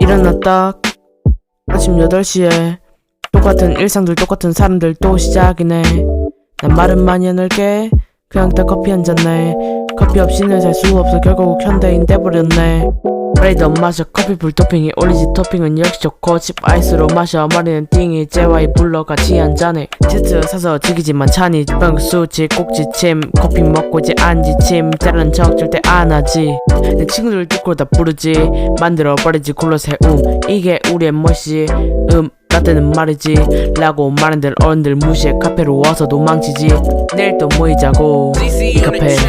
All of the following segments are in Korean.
또닥또닥 아침 8시에 똑같은 일상들 똑같은 사람들 또 시작이네. 난 말은 많이 안 할게. 그냥 딱 커피 한 잔 내 커피 없이는 살 수 없어. 결국 현대인 돼버렸네 브레이드 안 마셔 커피 불 토핑이 올리지 토핑은 역시 좋고 칩 아이스로 마셔. 머리는 띵이 제와이 불러 같이 한 잔해 티트 사서 즐기지만 찬이 빵수치 꼭지침. 커피 먹고 이제 안 지침. 자른 척 절대 안 하지. 내 친구들 듣고 다 부르지. 만들어 버리지 굴러 세움 이게 우리의 멋이. 음 라떼는 말이지. 라고 말한 들 어른들 무시해 카페로 와서 도망치지. 내일 또 모이자고. 이 카페 이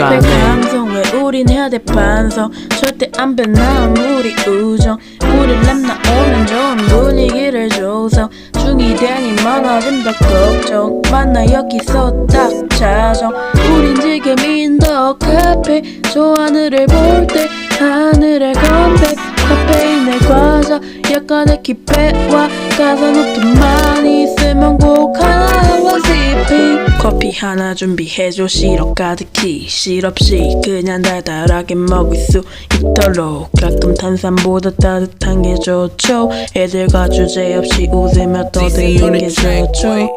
카페 감성 왜 우린 해야 돼? 반성. 절대 안 변함. 우리 우정. 우릴 남나오는 좋은 분위기를 조성. 중이 되니 많아진 더 걱정 만나 여기서 딱 자정. 우린 지금 인더 카페 저 하늘을 볼 때 하늘에 건배. 카페인의 과자. 약간의 기회와 가사노트 많이 있으면 꼭 하나와 시핑 커피 하나 준비해줘. 시럽 가득히 시럽시 그냥 달달하게 먹을 수 있도록. 가끔 탄산보다 따뜻한 게 좋죠. 애들과 주제없이 웃으며 떠드는 게 좋죠.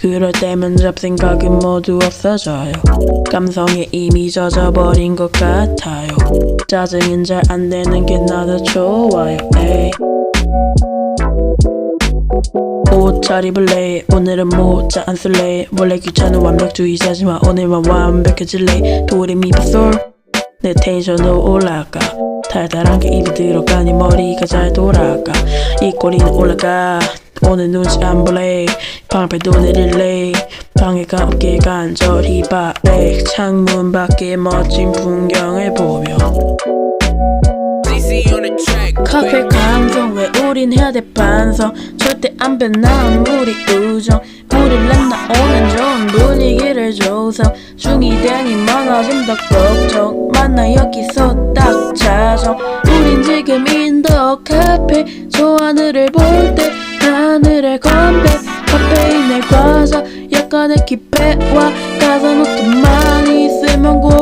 그럴 때면 잡생각은 모두 없어져요. 감성에 이미 젖어버린 것 같아요. 짜증은 잘 안 되는 게 나도 좋아요. 에이. 옷 잘 입을래? 오늘은 모자 안 쓸래? 원래 귀찮은 완벽주의자지만 오늘만 완벽해질래? 도레미파솔. 내 텐션도 올라가. 달달한 게 입에 들어가니 머리가 잘 돌아가. 이 꼬리는 올라가. 오늘 눈치 안 볼래? 방패도 내릴래? 방해가 없게 간절히 바래. 창문 밖에 멋진 풍경을 보며. 카페 감성 왜우 린 해야 돼 반성. 절대 안 변함 우리 우정. 우릴 남나오는 좋은 분위기를 조성. 중이 되니 많아진 더 걱정. 만나 여기서 딱 자정. 우린 지금 인더 카페. 저 하늘을 볼 때 하늘에 건배. 카페인의 과자. 약간의 기회와 가사 노트 많이 있으면 꼭